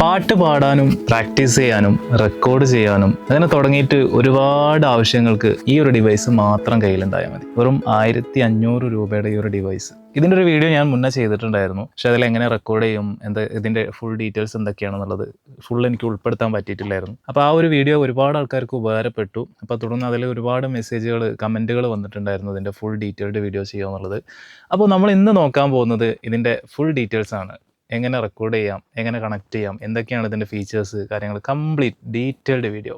പാട്ട് പാടാനും പ്രാക്ടീസ് ചെയ്യാനും റെക്കോർഡ് ചെയ്യാനും അങ്ങനെ തുടങ്ങിയിട്ട് ഒരുപാട് ആവശ്യങ്ങൾക്ക് ഈ ഒരു ഡിവൈസ് മാത്രം കയ്യിലുണ്ടായാൽ മതി. വെറും ആയിരത്തി അഞ്ഞൂറ് രൂപയുടെ ഈ ഒരു ഡിവൈസ് ഇതിന്റെ ഒരു വീഡിയോ ഞാൻ മുന്നേ ചെയ്തിട്ടുണ്ടായിരുന്നു. പക്ഷെ അതിൽ എങ്ങനെ റെക്കോർഡ് ചെയ്യും എന്താ ഇതിന്റെ ഫുൾ ഡീറ്റെയിൽസ് എന്തൊക്കെയാണെന്നുള്ളത് ഫുൾ എനിക്ക് ഉൾപ്പെടുത്താൻ പറ്റിയിട്ടില്ലായിരുന്നു. അപ്പോൾ ആ ഒരു വീഡിയോ ഒരുപാട് ആൾക്കാർക്ക് ഉപകാരപ്പെട്ടു. അപ്പോൾ തുടർന്ന് അതിൽ ഒരുപാട് മെസ്സേജുകൾ കമന്റുകൾ വന്നിട്ടുണ്ടായിരുന്നു ഇതിന്റെ ഫുൾ ഡീറ്റെയിൽഡ് വീഡിയോ ചെയ്യുക എന്നുള്ളത്. അപ്പോൾ നമ്മൾ ഇന്ന് നോക്കാൻ പോകുന്നത് ഇതിന്റെ ഫുൾ ഡീറ്റെയിൽസ് ആണ്. എങ്ങനെ റെക്കോർഡ് ചെയ്യാം എങ്ങനെ കണക്ട് ചെയ്യാം എന്തൊക്കെയാണ് ഇതിന്റെ ഫീച്ചേഴ്സ് കാര്യങ്ങൾ. കംപ്ലീറ്റ് ഡീറ്റെയിൽഡ് വീഡിയോ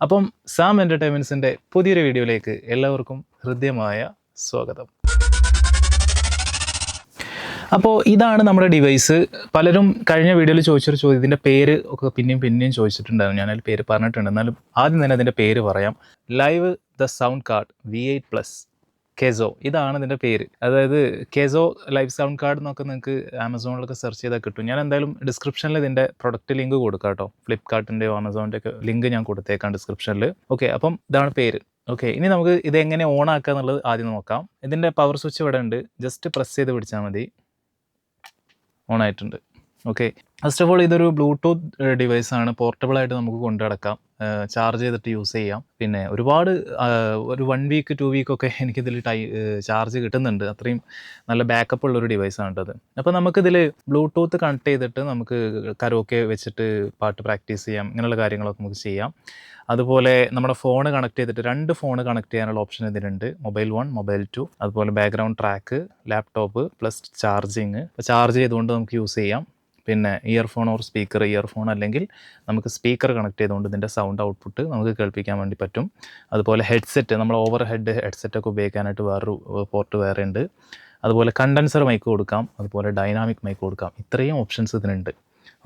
അപ്പം സാം എന്റർടൈൻമെന്റ്സിന്റെ പുതിയൊരു വീഡിയോയിലേക്ക് എല്ലാവർക്കും ഹൃദ്യമായ സ്വാഗതം. അപ്പോൾ ഇതാണ് നമ്മുടെ ഡിവൈസ് പലരും കഴിഞ്ഞ വീഡിയോയിൽ ചോദിച്ചൊരു ചോദ്യത്തിന്റെ പേര് ഒക്കെ പിന്നെയും പിന്നെയും ചോദിച്ചിട്ടുണ്ടായിരുന്നു. ഞാൻ അതിൽ പേര് പറഞ്ഞിട്ടുണ്ട്. എന്നാലും ആദ്യം തന്നെ അതിന്റെ പേര് പറയാം. Live the sound card V eight plus കെസോ ഇതാണ് ഇതിന്റെ പേര്. അതായത് കെസോ ലൈഫ് സൗണ്ട് കാർഡ് എന്നൊക്കെ നിങ്ങൾക്ക് ആമസോണിലൊക്കെ സെർച്ച് ചെയ്താൽ കിട്ടും. ഞാൻ എന്തായാലും ഡിസ്ക്രിപ്ഷനിൽ ഇതിന്റെ പ്രൊഡക്റ്റ് ലിങ്ക് കൊടുക്കാം കേട്ടോ. ഫ്ലിപ്കാർട്ടിന്റെയോ ആമസോണിന്റെ ഒക്കെ ലിങ്ക് ഞാൻ കൊടുത്തേക്കാം ഡിസ്ക്രിപ്ഷനിൽ ഓക്കെ അപ്പം ഇതാണ് പേര്. ഓക്കെ ഇനി നമുക്ക് ഇത് എങ്ങനെ ഓൺ ആക്കുക എന്നുള്ളത് ആദ്യം നോക്കാം. ഇതിന്റെ പവർ സ്വിച്ച് ഇവിടെ ഉണ്ട്. ജസ്റ്റ് പ്രസ് ചെയ്ത് പിടിച്ചാൽ മതി. ഓൺ ആയിട്ടുണ്ട്. ഓക്കെ ഫസ്റ്റ് ഓഫ് ഓൾ ഇതൊരു ബ്ലൂടൂത്ത് ഡിവൈസ് ആണ്. പോർട്ടബിൾ ആയിട്ട് നമുക്ക് കൊണ്ടു നടക്കാം. ചാർജ് ചെയ്തിട്ട് യൂസ് ചെയ്യാം. പിന്നെ ഒരുപാട് ഒരു വൺ വീക്ക് ടു വീക്ക് ഒക്കെ എനിക്കിതിൽ ടൈ ചാർജ് കിട്ടുന്നുണ്ട്. അത്രയും നല്ല ബാക്കപ്പ് ഉള്ളൊരു ഡിവൈസാണ് അത് അപ്പോൾ നമുക്കിതിൽ ബ്ലൂടൂത്ത് കണക്ട് ചെയ്തിട്ട് നമുക്ക് കരോക്കെ വെച്ചിട്ട് പാട്ട് പ്രാക്ടീസ് ചെയ്യാം. ഇങ്ങനെയുള്ള കാര്യങ്ങളൊക്കെ നമുക്ക് ചെയ്യാം. അതുപോലെ നമ്മുടെ ഫോൺ കണക്ട് ചെയ്തിട്ട് രണ്ട് ഫോൺ കണക്ട് ചെയ്യാനുള്ള ഓപ്ഷൻ ഇതിലുണ്ട്. മൊബൈൽ വൺ മൊബൈൽ ടു അതുപോലെ background track laptop plus charging charge ചെയ്തുകൊണ്ട് നമുക്ക് യൂസ് ചെയ്യാം. പിന്നെ ഇയർഫോൺ ഓർ സ്പീക്കർ ഇയർഫോൺ അല്ലെങ്കിൽ നമുക്ക് സ്പീക്കർ കണക്ട് ചെയ്തുകൊണ്ട് ഇതിന്റെ സൗണ്ട് ഔട്ട്പുട്ട് നമുക്ക് കേൾപ്പിക്കാൻ വേണ്ടി പറ്റും. അതുപോലെ ഹെഡ്സെറ്റ് നമ്മൾ ഓവർ ഹെഡ് ഹെഡ്സെറ്റ് ഒക്കെ ഉപയോഗിക്കാനായിട്ട് വേറൊരു പോർട്ട് വേറെ ഉണ്ട്. അതുപോലെ കണ്ടൻസർ മൈക്ക് കൊടുക്കാം. അതുപോലെ ഡൈനാമിക് മൈക്ക് കൊടുക്കാം. ഇത്രയും ഓപ്ഷൻസ് ഇതിനുണ്ട്.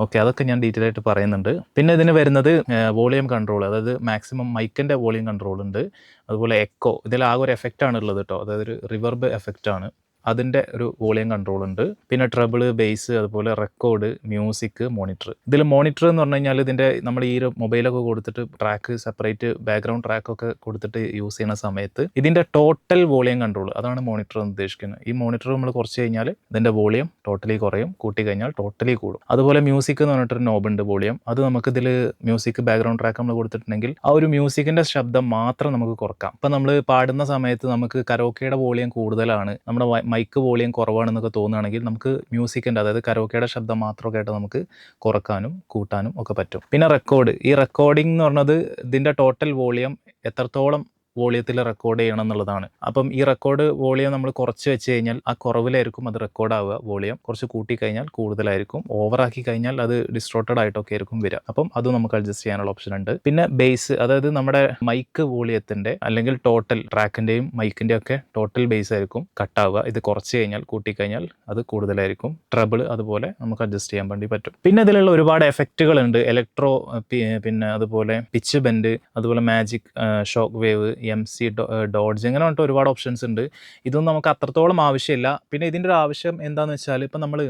ഓക്കെ അതൊക്കെ ഞാൻ ഡീറ്റെയിൽ ആയിട്ട് പറയുന്നുണ്ട്. പിന്നെ ഇതിന് വരുന്നത് വോളിയം കൺട്രോൾ അതായത് മാക്സിമം മൈക്കിന്റെ വോളിയം കൺട്രോൾ ഉണ്ട്. അതുപോലെ എക്കോ ഇതിൽ ആകെ ഒരു എഫക്റ്റ് ആണ് ഉള്ളത് കേട്ടോ അതായത് ഒരു റിവർബ് എഫക്റ്റ് ആണ്. അതിന്റെ ഒരു വോളിയം കൺട്രോൾ ഉണ്ട്. പിന്നെ ട്രബിൾ ബേസ് അതുപോലെ റെക്കോർഡ് മ്യൂസിക് മോണിറ്റർ ഇതിൽ മോണിറ്റർ എന്ന് പറഞ്ഞു കഴിഞ്ഞാൽ ഇതിന്റെ നമ്മൾ ഈ ഒരു മൊബൈലൊക്കെ കൊടുത്തിട്ട് ട്രാക്ക് സെപ്പറേറ്റ് ബാക്ക്ഗ്രൗണ്ട് ട്രാക്കൊക്കെ കൊടുത്തിട്ട് യൂസ് ചെയ്യുന്ന സമയത്ത് ഇതിന്റെ ടോട്ടൽ വോളിയം കൺട്രോൾ അതാണ് മോണിറ്റർ എന്ന് ഉദ്ദേശിക്കുന്നത്. ഈ മോണിറ്റർ നമ്മൾ കുറച്ച് കഴിഞ്ഞാൽ ഇതിന്റെ വോളിയം ടോട്ടലി കുറയും. കൂട്ടി കഴിഞ്ഞാൽ ടോട്ടലി കൂടും. അതുപോലെ മ്യൂസിക് എന്ന് പറഞ്ഞിട്ടൊരു നോബ് ഉണ്ട് വോളിയം. അത് നമുക്ക് ഇതിൽ മ്യൂസിക് ബാക്ക്ഗ്രൗണ്ട് ട്രാക്ക് നമ്മൾ കൊടുത്തിട്ടുണ്ടെങ്കിൽ ആ ഒരു മ്യൂസിക്കിന്റെ ശബ്ദം മാത്രം നമുക്ക് കുറക്കാം. ഇപ്പം നമ്മൾ പാടുന്ന സമയത്ത് നമുക്ക് കരോക്കയുടെ വോളിയം കൂടുതലാണ്. നമ്മുടെ മൈക്ക് വോളിയം കുറവാണെന്നൊക്കെ തോന്നുകയാണെങ്കിൽ നമുക്ക് മ്യൂസിക്കിന്റെ അതായത് കരോക്കയുടെ ശബ്ദം മാത്രമൊക്കെ ആയിട്ട് നമുക്ക് കുറക്കാനും കൂട്ടാനും ഒക്കെ പറ്റും. പിന്നെ റെക്കോർഡ് ഈ റെക്കോർഡിംഗ് എന്ന് പറഞ്ഞത് ഇതിന്റെ ടോട്ടൽ വോളിയം എത്രത്തോളം വോളിയത്തിൽ റെക്കോർഡ് ചെയ്യണം എന്നുള്ളതാണ്. അപ്പം ഈ റെക്കോർഡ് വോളിയം നമ്മൾ കുറച്ച് വെച്ച് കഴിഞ്ഞാൽ ആ കുറവിലായിരിക്കും അത് റെക്കോർഡാവുക വോളിയം. കുറച്ച് കൂട്ടി കഴിഞ്ഞാൽ കൂടുതലായിരിക്കും. ഓവറാക്കി കഴിഞ്ഞാൽ അത് ഡിസ്ട്രോട്ടഡ് ആയിട്ടൊക്കെ ആയിരിക്കും വരിക. അപ്പം അത് നമുക്ക് അഡ്ജസ്റ്റ് ചെയ്യാനുള്ള ഓപ്ഷൻ ഉണ്ട്. പിന്നെ ബേസ് അതായത് നമ്മുടെ മൈക്ക് വോളിയത്തിന്റെ അല്ലെങ്കിൽ ടോട്ടൽ ട്രാക്കിന്റെയും മൈക്കിന്റെയും ഒക്കെ ടോട്ടൽ ബേസ് ആയിരിക്കും കട്ടാവുക ഇത് കുറച്ച് കഴിഞ്ഞാൽ കൂട്ടി കഴിഞ്ഞാൽ അത് കൂടുതലായിരിക്കും. ട്രബിൾ അതുപോലെ നമുക്ക് അഡ്ജസ്റ്റ് ചെയ്യാൻ വേണ്ടി പറ്റും. പിന്നെ ഇതിലുള്ള ഒരുപാട് എഫക്റ്റുകൾ ഉണ്ട് ഇലക്ട്രോ പിന്നെ അതുപോലെ പിച്ച് ബെൻഡ് അതുപോലെ magic shock wave M C dodge ഇങ്ങനെ പറഞ്ഞിട്ട് ഒരുപാട് ഓപ്ഷൻസ് ഉണ്ട്. ഇതൊന്നും നമുക്ക് അത്രത്തോളം ആവശ്യമില്ല. പിന്നെ ഇതിന്റെ ഒരു ആവശ്യം എന്താണെന്ന് വെച്ചാൽ ഇപ്പം നമ്മൾ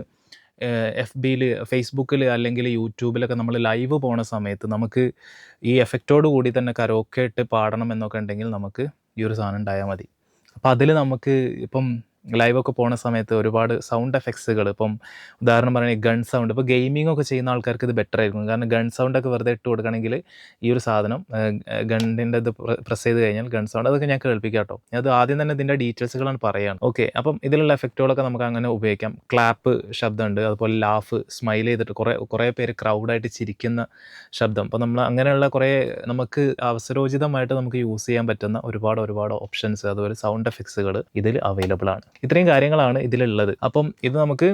എഫ് ബിയിൽ ഫേസ്ബുക്കിൽ അല്ലെങ്കിൽ യൂട്യൂബിലൊക്കെ നമ്മൾ ലൈവ് പോണ സമയത്ത് നമുക്ക് ഈ എഫക്റ്റോട് കൂടി തന്നെ കരോക്കെ ഇട്ട് പാടണം എന്നൊക്കെ ഉണ്ടെങ്കിൽ നമുക്ക് ഈ ഒരു സാധനം ഉണ്ടായാൽ മതി. അപ്പോൾ അതിൽ നമുക്ക് ഇപ്പം ലൈവൊക്കെ പോണ സമയത്ത് ഒരുപാട് സൗണ്ട് എഫക്ട്സുകൾ ഇപ്പം ഉദാഹരണം പറയുകയാണെങ്കിൽ ഗൺ സൗണ്ട് ഇപ്പോൾ ഗെയിമിംഗ് ഒക്കെ ചെയ്യുന്ന ആൾക്കാർക്ക് ഇത് ബെറ്റർ ആയിരിക്കും. കാരണം ഗൺ സൗണ്ട് ഒക്കെ വെറുതെ ഇട്ട് കൊടുക്കണമെങ്കിൽ ഈ ഒരു സാധനം ഗണ്ണിന്റെ ഇത് പ്രസ് ചെയ്ത് കഴിഞ്ഞാൽ ഗൺ സൗണ്ട് അതൊക്കെ ഞാൻ കേൾപ്പിക്കാം കേട്ടോ. അത് ആദ്യം തന്നെ ഇതിന്റെ ഡീറ്റെയിൽസുകളാണ് പറയുകയാണ് ഓക്കെ അപ്പം ഇതിലുള്ള എഫക്റ്റുകളൊക്കെ നമുക്ക് അങ്ങനെ ഉപയോഗിക്കാം. ക്ലാപ്പ് ശബ്ദമുണ്ട് അതുപോലെ ലാഫ് സ്മൈൽ ചെയ്തിട്ട് കുറേ കുറേ പേര് ക്രൗഡായിട്ട് ചിരിക്കുന്ന ശബ്ദം. അപ്പോൾ നമ്മൾ അങ്ങനെയുള്ള കുറേ നമുക്ക് അവസരോചിതമായിട്ട് നമുക്ക് യൂസ് ചെയ്യാൻ പറ്റുന്ന ഒരുപാട് ഒരുപാട് ഓപ്ഷൻസ് അതുപോലെ സൗണ്ട് എഫക്ട്സുകൾ ഇതിൽ അവൈലബിൾ ആണ്. ഇത്രയും കാര്യങ്ങളാണ് ഇതിലുള്ളത്. അപ്പം ഇത് നമുക്ക്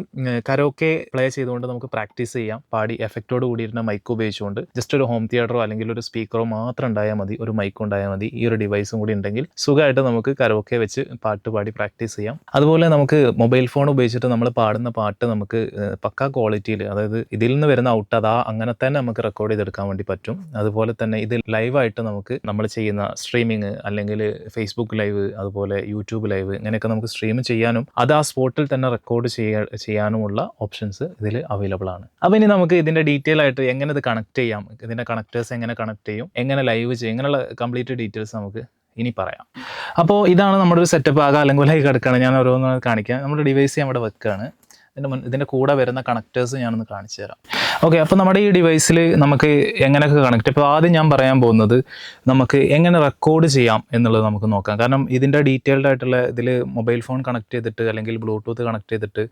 കരോക്കെ പ്ലേ ചെയ്തുകൊണ്ട് നമുക്ക് പ്രാക്ടീസ് ചെയ്യാം. പാടി എഫക്റ്റോട് കൂടിയിരുന്ന മൈക്ക് ഉപയോഗിച്ചുകൊണ്ട്. ജസ്റ്റ് ഒരു ഹോം തിയേറ്ററോ അല്ലെങ്കിൽ ഒരു സ്പീക്കറോ മാത്രം ഉണ്ടായാൽ മതി. ഒരു മൈക്ക് ഉണ്ടായാൽ മതി. ഈ ഒരു ഡിവൈസും കൂടി ഉണ്ടെങ്കിൽ സുഖമായിട്ട് നമുക്ക് കരോക്കെ വെച്ച് പാട്ട് പാടി പ്രാക്ടീസ് ചെയ്യാം. അതുപോലെ നമുക്ക് മൊബൈൽ ഫോൺ ഉപയോഗിച്ചിട്ട് നമ്മൾ പാടുന്ന പാട്ട് നമുക്ക് പക്ക ക്വാളിറ്റിയിൽ അതായത് ഇതിൽ നിന്ന് വരുന്ന ഔട്ട് അതാ അങ്ങനെ തന്നെ നമുക്ക് റെക്കോർഡ് ചെയ്തെടുക്കാൻ വേണ്ടി പറ്റും. അതുപോലെ തന്നെ ഇത് ലൈവായിട്ട് നമുക്ക് നമ്മൾ ചെയ്യുന്ന സ്ട്രീമിങ് അല്ലെങ്കിൽ ഫേസ്ബുക്ക് ലൈവ് അതുപോലെ യൂട്യൂബ് ലൈവ് ഇങ്ങനെയൊക്കെ നമുക്ക് സ്ട്രീം ചെയ്യാനും അത് ആ സ്പോട്ടിൽ തന്നെ റെക്കോർഡ് ചെയ്യാ ചെയ്യാനുമുള്ള ഓപ്ഷൻസ് ഇതിൽ അവൈലബിൾ ആണ്. അപ്പോൾ ഇനി നമുക്ക് ഇതിന്റെ ഡീറ്റെയിൽ ആയിട്ട് എങ്ങനെ ഇത് കണക്ട് ചെയ്യാം? ഇതിന്റെ കണക്ടേഴ്സ് എങ്ങനെ കണക്ട് ചെയ്യും? എങ്ങനെ ലൈവ് ചെയ്യും? ഇങ്ങനെയുള്ള കംപ്ലീറ്റ് ഡീറ്റെയിൽസ് നമുക്ക് ഇനി പറയാം. അപ്പോൾ ഇതാണ് നമ്മുടെ ഒരു സെറ്റപ്പ് ആകെ അലങ്കുലായി കിടക്കുകയാണ് ഞാൻ ഓരോന്ന് കാണിക്കാം. നമ്മുടെ ഡിവൈസ് അവിടെ വെക്കുകയാണ് ഇതിന്റെ മുൻ ഇതിന്റെ കൂടെ വരുന്ന കണക്റ്റേഴ്സ് ഞാനൊന്ന് കാണിച്ചു തരാം. ഓക്കെ അപ്പോൾ നമ്മുടെ ഈ ഡിവൈസിൽ നമുക്ക് എങ്ങനെയൊക്കെ കണക്ട് ഇപ്പോൾ ആദ്യം ഞാൻ പറയാൻ പോകുന്നത് നമുക്ക് എങ്ങനെ റെക്കോർഡ് ചെയ്യാം എന്നുള്ളത് നമുക്ക് നോക്കാം. കാരണം ഇതിന്റെ ഡീറ്റെയിൽഡ് ആയിട്ടുള്ള ഇതിൽ മൊബൈൽ ഫോൺ കണക്ട് ചെയ്തിട്ട് അല്ലെങ്കിൽ ബ്ലൂടൂത്ത് കണക്ട് ചെയ്തിട്ട്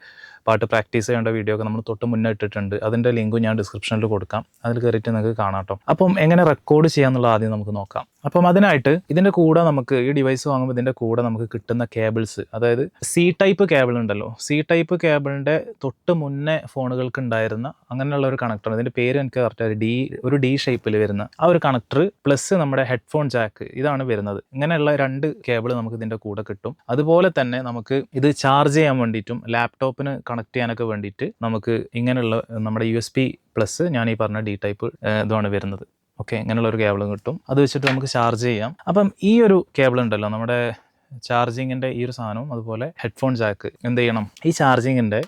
പാട്ട് പ്രാക്ടീസ് ചെയ്യേണ്ട വീഡിയോ ഒക്കെ നമ്മൾ തൊട്ട് മുന്നേ ഇട്ടിട്ടുണ്ട്. അതിന്റെ ലിങ്കും ഞാൻ ഡിസ്ക്രിപ്ഷനിൽ കൊടുക്കാം. അതിൽ കയറിയിട്ട് നിങ്ങൾക്ക് കാണാം കേട്ടോ അപ്പം എങ്ങനെ റെക്കോർഡ് ചെയ്യാന്നുള്ള ആദ്യം നമുക്ക് നോക്കാം. അപ്പം അതിനായിട്ട് ഇതിന്റെ കൂടെ നമുക്ക് ഈ ഡിവൈസ് വാങ്ങുമ്പോൾ ഇതിന്റെ കൂടെ നമുക്ക് കിട്ടുന്ന കേബിൾസ് അതായത് സി ടൈപ്പ് കേബിൾ ഉണ്ടല്ലോ. സി ടൈപ്പ് കേബിളിന്റെ തൊട്ട് മുന്നേ ഫോണുകൾക്ക് ഉണ്ടായിരുന്ന അങ്ങനെയുള്ള ഒരു കണക്ടർ ഇതിന്റെ പേര് എനിക്ക് കറക്റ്റ് ഡി ഒരു ഡി ഷേപ്പിൽ വരുന്ന ആ ഒരു കണക്ടർ പ്ലസ് നമ്മുടെ ഹെഡ്ഫോൺ ജാക്ക് ഇതാണ് വരുന്നത്. ഇങ്ങനെയുള്ള രണ്ട് കേബിൾ നമുക്ക് ഇതിന്റെ കൂടെ കിട്ടും. അതുപോലെ തന്നെ നമുക്ക് ഇത് ചാർജ് ചെയ്യാൻ വേണ്ടിയിട്ടും ലാപ്ടോപ്പിന് കണക്ട് ചെയ്യാനൊക്കെ വേണ്ടിയിട്ട് നമുക്ക് ഇങ്ങനെയുള്ള നമ്മുടെ യു എസ് പി പ്ലസ് ഞാൻ ഈ പറഞ്ഞ ഡി ടൈപ്പ് ഇതാണ് വരുന്നത്. ഓക്കെ ഇങ്ങനെയുള്ള ഒരു കേബിളും കിട്ടും. അത് വെച്ചിട്ട് നമുക്ക് ചാർജ് ചെയ്യാം. അപ്പം ഈ ഒരു കേബിൾ ഉണ്ടല്ലോ നമ്മുടെ ചാർജിങ്ങിന്റെ ഈ ഒരു സാധനവും അതുപോലെ ഹെഡ്ഫോൺ ജാക്ക് എന്ത് ചെയ്യണം? ഈ ചാർജിങ്ങിന്റെ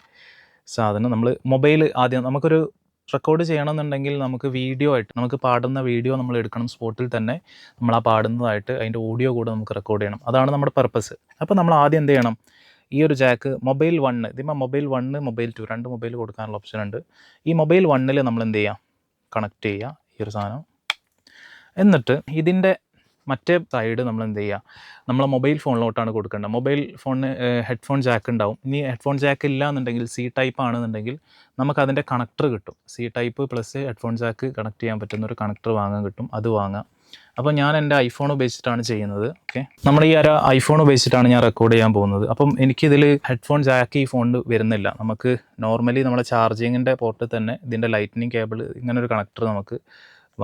സാധനം നമ്മൾ മൊബൈൽ ആദ്യം നമുക്കൊരു റെക്കോർഡ് ചെയ്യണമെന്നുണ്ടെങ്കിൽ നമുക്ക് വീഡിയോ ആയിട്ട് നമുക്ക് പാടുന്ന വീഡിയോ നമ്മൾ എടുക്കണം സ്പോട്ടിൽ തന്നെ. നമ്മൾ ആ പാടുന്നതായിട്ട് അതിന്റെ ഓഡിയോ കൂടെ നമുക്ക് റെക്കോർഡ് ചെയ്യണം. അതാണ് നമ്മുടെ പർപ്പസ് അപ്പോൾ നമ്മൾ ആദ്യം എന്ത് ചെയ്യണം? ഈ ഒരു ജാക്ക് മൊബൈൽ വണ്ണ് ഇതിപ്പോൾ മൊബൈൽ വണ്ണ് മൊബൈൽ ടു രണ്ട് മൊബൈൽ കൊടുക്കാനുള്ള ഓപ്ഷൻ ഉണ്ട്. ഈ മൊബൈൽ വണ്ണിൽ നമ്മൾ എന്ത് ചെയ്യുക കണക്ട് ചെയ്യുക ഈ ഒരു സാധനം. എന്നിട്ട് ഇതിന്റെ മറ്റേ സൈഡ് നമ്മൾ എന്ത് ചെയ്യുക നമ്മളെ മൊബൈൽ ഫോണിലോട്ടാണ് കൊടുക്കേണ്ടത്. മൊബൈൽ ഫോണിന് ഹെഡ്ഫോൺ ജാക്ക് ഉണ്ടാവും. ഇനി ഹെഡ്ഫോൺ ജാക്ക് ഇല്ല എന്നുണ്ടെങ്കിൽ സി ടൈപ്പ് ആണെന്നുണ്ടെങ്കിൽ നമുക്ക് അതിന്റെ കണക്ടർ കിട്ടും. C type plus headphone jack connect ചെയ്യാൻ പറ്റുന്ന ഒരു കണക്ടർ വാങ്ങാൻ കിട്ടും. അത് വാങ്ങാം. അപ്പോൾ ഞാൻ എന്റെ ഐഫോൺ ഉപയോഗിച്ചിട്ടാണ് ചെയ്യുന്നത് ഓക്കെ നമ്മൾ ഈ ഒരു ഐഫോൺ ഉപയോഗിച്ചിട്ടാണ് ഞാൻ റെക്കോർഡ് ചെയ്യാൻ പോകുന്നത്. അപ്പം എനിക്കിതിൽ ഹെഡ്ഫോൺ ജാക്ക് ഈ ഫോണിൽ വരുന്നില്ല. നമുക്ക് നോർമലി നമ്മളെ ചാർജിങ്ങിന്റെ പോർട്ടിൽ തന്നെ ഇതിന്റെ ലൈറ്റ്നിങ് കേബിൾ ഇങ്ങനെ ഒരു കണക്ടർ നമുക്ക്